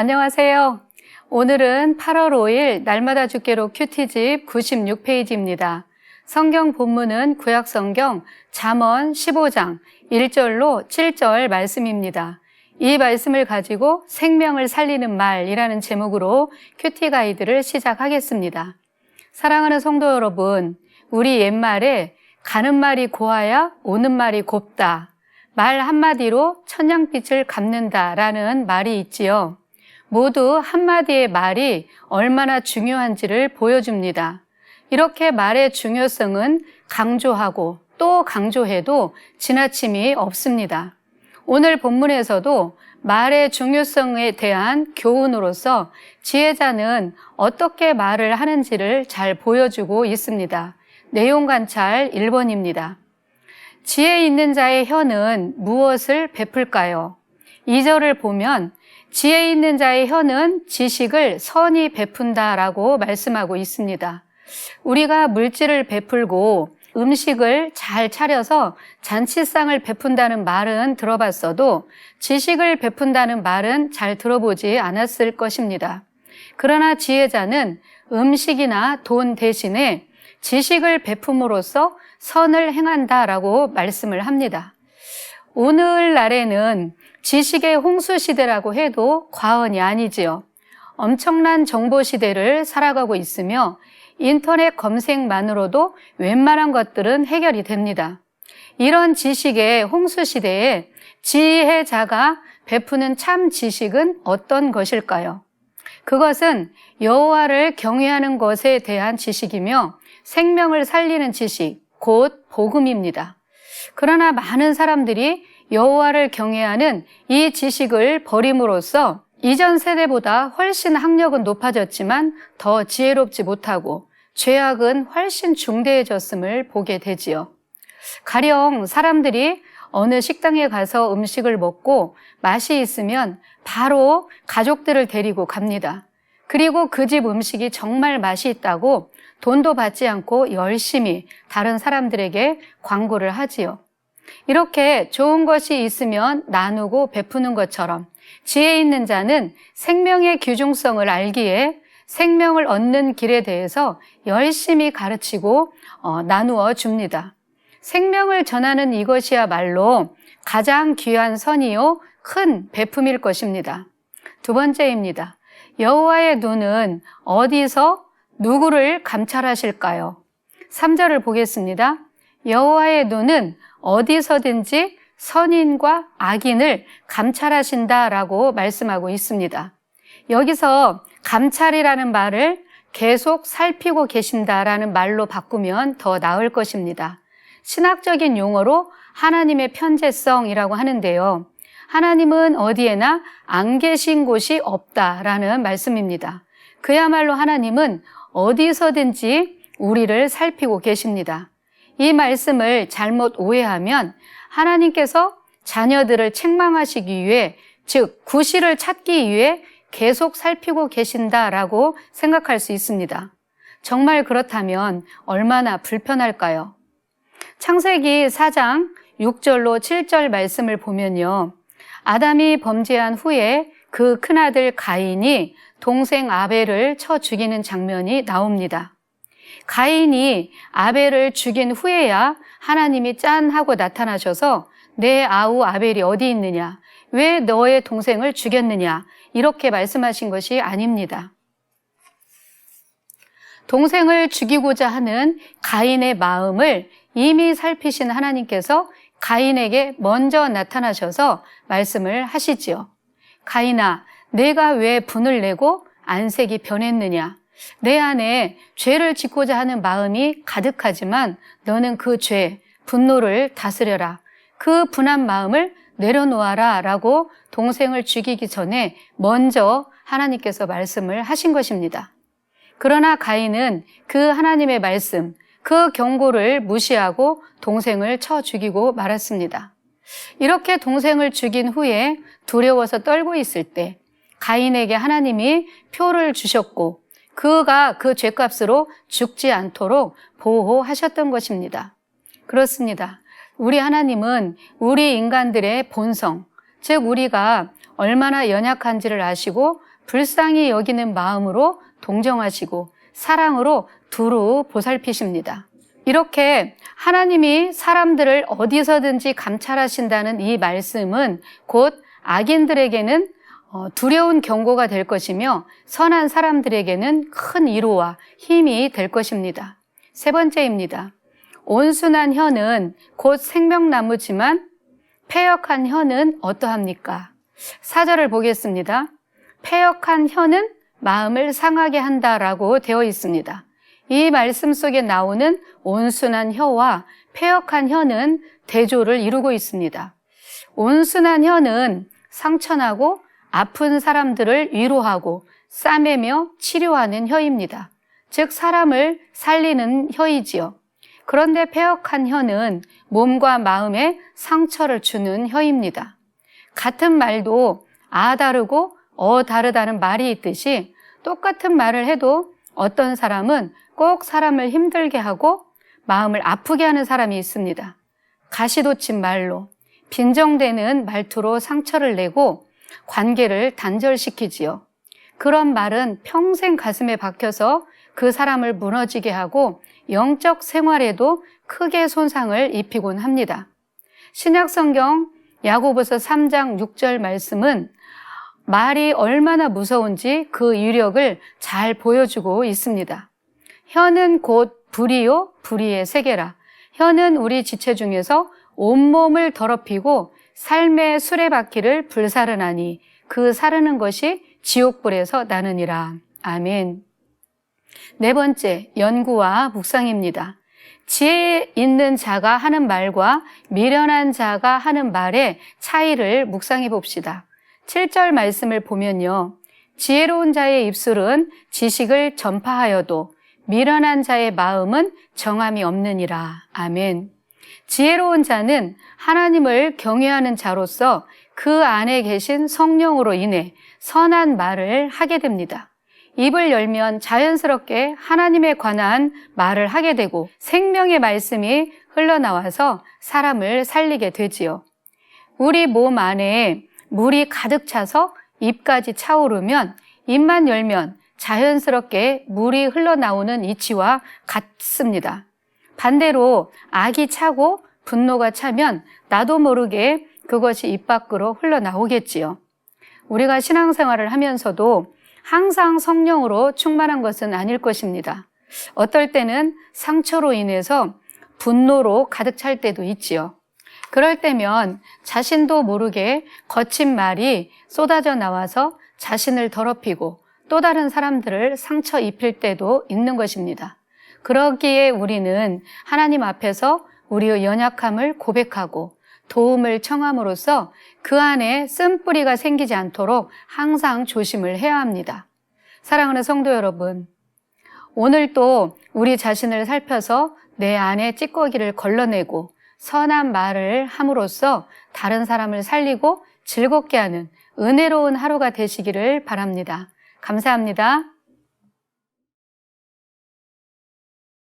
안녕하세요. 오늘은 8월 5일 날마다 죽게로 큐티집 96페이지입니다. 성경 본문은 구약성경 잠언 15장 1절로 7절 말씀입니다. 이 말씀을 가지고 생명을 살리는 말이라는 제목으로 큐티 가이드를 시작하겠습니다. 사랑하는 성도 여러분, 우리 옛말에 가는 말이 고와야 오는 말이 곱다. 말 한마디로 천냥빛을 갚는다라는 말이 있지요. 모두 한마디의 말이 얼마나 중요한지를 보여줍니다. 이렇게 말의 중요성은 강조하고 또 강조해도 지나침이 없습니다. 오늘 본문에서도 말의 중요성에 대한 교훈으로서 지혜자는 어떻게 말을 하는지를 잘 보여주고 있습니다. 내용 관찰 1번입니다. 지혜 있는 자의 혀는 무엇을 베풀까요? 2절을 보면 지혜 있는 자의 혀는 지식을 선히 베푼다라고 말씀하고 있습니다. 우리가 물질을 베풀고 음식을 잘 차려서 잔치상을 베푼다는 말은 들어봤어도 지식을 베푼다는 말은 잘 들어보지 않았을 것입니다. 그러나 지혜자는 음식이나 돈 대신에 지식을 베품으로써 선을 행한다라고 말씀을 합니다. 오늘날에는 지식의 홍수 시대라고 해도 과언이 아니지요. 엄청난 정보 시대를 살아가고 있으며 인터넷 검색만으로도 웬만한 것들은 해결이 됩니다. 이런 지식의 홍수 시대에 지혜자가 베푸는 참 지식은 어떤 것일까요? 그것은 여호와를 경외하는 것에 대한 지식이며 생명을 살리는 지식, 곧 복음입니다. 그러나 많은 사람들이 여호와를 경외하는 이 지식을 버림으로써 이전 세대보다 훨씬 학력은 높아졌지만 더 지혜롭지 못하고 죄악은 훨씬 중대해졌음을 보게 되지요. 가령 사람들이 어느 식당에 가서 음식을 먹고 맛이 있으면 바로 가족들을 데리고 갑니다. 그리고 그 집 음식이 정말 맛이 있다고 돈도 받지 않고 열심히 다른 사람들에게 광고를 하지요. 이렇게 좋은 것이 있으면 나누고 베푸는 것처럼 지혜 있는 자는 생명의 규중성을 알기에 생명을 얻는 길에 대해서 열심히 가르치고 어, 나누어 줍니다. 생명을 전하는 이것이야말로 가장 귀한 선이요 큰 베품일 것입니다. 두 번째입니다. 여호와의 눈은 어디서 누구를 감찰하실까요? 3절을 보겠습니다. 여호와의 눈은 어디서든지 선인과 악인을 감찰하신다라고 말씀하고 있습니다. 여기서 감찰이라는 말을 계속 살피고 계신다라는 말로 바꾸면 더 나을 것입니다. 신학적인 용어로 하나님의 편재성이라고 하는데요. 하나님은 어디에나 안 계신 곳이 없다라는 말씀입니다. 그야말로 하나님은 어디서든지 우리를 살피고 계십니다. 이 말씀을 잘못 오해하면 하나님께서 자녀들을 책망하시기 위해, 즉, 구실을 찾기 위해 계속 살피고 계신다라고 생각할 수 있습니다. 정말 그렇다면 얼마나 불편할까요? 창세기 4장 6절로 7절 말씀을 보면요. 아담이 범죄한 후에 그 큰아들 가인이 동생 아벨을 쳐 죽이는 장면이 나옵니다. 가인이 아벨을 죽인 후에야 하나님이 짠 하고 나타나셔서 내 아우 아벨이 어디 있느냐? 왜 너의 동생을 죽였느냐? 이렇게 말씀하신 것이 아닙니다. 동생을 죽이고자 하는 가인의 마음을 이미 살피신 하나님께서 가인에게 먼저 나타나셔서 말씀을 하시지요. 가인아, 내가 왜 분을 내고 안색이 변했느냐? 내 안에 죄를 짓고자 하는 마음이 가득하지만 너는 그 죄, 분노를 다스려라. 그 분한 마음을 내려놓아라 라고 동생을 죽이기 전에 먼저 하나님께서 말씀을 하신 것입니다. 그러나 가인은 그 하나님의 말씀, 그 경고를 무시하고 동생을 쳐 죽이고 말았습니다. 이렇게 동생을 죽인 후에 두려워서 떨고 있을 때 가인에게 하나님이 표를 주셨고 그가 그 죄값으로 죽지 않도록 보호하셨던 것입니다. 그렇습니다. 우리 하나님은 우리 인간들의 본성, 즉 우리가 얼마나 연약한지를 아시고 불쌍히 여기는 마음으로 동정하시고 사랑으로 두루 보살피십니다. 이렇게 하나님이 사람들을 어디서든지 감찰하신다는 이 말씀은 곧 악인들에게는 어, 두려운 경고가 될 것이며 선한 사람들에게는 큰 위로와 힘이 될 것입니다. 세 번째입니다. 온순한 혀는 곧 생명나무지만 폐역한 혀는 어떠합니까? 사절을 보겠습니다. 폐역한 혀는 마음을 상하게 한다라고 되어 있습니다. 이 말씀 속에 나오는 온순한 혀와 폐역한 혀는 대조를 이루고 있습니다. 온순한 혀는 상처나고 아픈 사람들을 위로하고 싸매며 치료하는 혀입니다. 즉 사람을 살리는 혀이지요. 그런데 폐역한 혀는 몸과 마음에 상처를 주는 혀입니다. 같은 말도 아 다르고 어 다르다는 말이 있듯이 똑같은 말을 해도 어떤 사람은 꼭 사람을 힘들게 하고 마음을 아프게 하는 사람이 있습니다. 가시돋친 말로 빈정대는 말투로 상처를 내고 관계를 단절시키지요. 그런 말은 평생 가슴에 박혀서 그 사람을 무너지게 하고 영적 생활에도 크게 손상을 입히곤 합니다. 신약 성경 야고보서 3장 6절 말씀은 말이 얼마나 무서운지 그 유력을 잘 보여주고 있습니다. 혀는 곧 불이요 불의의 세계라. 혀는 우리 지체 중에서 온몸을 더럽히고 삶의 수레바퀴를 불사르나니 그 사르는 것이 지옥불에서 나느니라. 아멘. 네 번째, 연구와 묵상입니다. 지혜 있는 자가 하는 말과 미련한 자가 하는 말의 차이를 묵상해 봅시다. 7절 말씀을 보면요. 지혜로운 자의 입술은 지식을 전파하여도 미련한 자의 마음은 정함이 없느니라. 아멘. 지혜로운 자는 하나님을 경외하는 자로서 그 안에 계신 성령으로 인해 선한 말을 하게 됩니다. 입을 열면 자연스럽게 하나님에 관한 말을 하게 되고 생명의 말씀이 흘러나와서 사람을 살리게 되지요. 우리 몸 안에 물이 가득 차서 입까지 차오르면 입만 열면 자연스럽게 물이 흘러나오는 이치와 같습니다. 반대로 악이 차고 분노가 차면 나도 모르게 그것이 입 밖으로 흘러나오겠지요. 우리가 신앙생활을 하면서도 항상 성령으로 충만한 것은 아닐 것입니다. 어떨 때는 상처로 인해서 분노로 가득 찰 때도 있지요. 그럴 때면 자신도 모르게 거친 말이 쏟아져 나와서 자신을 더럽히고 또 다른 사람들을 상처 입힐 때도 있는 것입니다. 그러기에 우리는 하나님 앞에서 우리의 연약함을 고백하고 도움을 청함으로써 그 안에 쓴뿌리가 생기지 않도록 항상 조심을 해야 합니다. 사랑하는 성도 여러분, 오늘 또 우리 자신을 살펴서 내 안에 찌꺼기를 걸러내고 선한 말을 함으로써 다른 사람을 살리고 즐겁게 하는 은혜로운 하루가 되시기를 바랍니다. 감사합니다.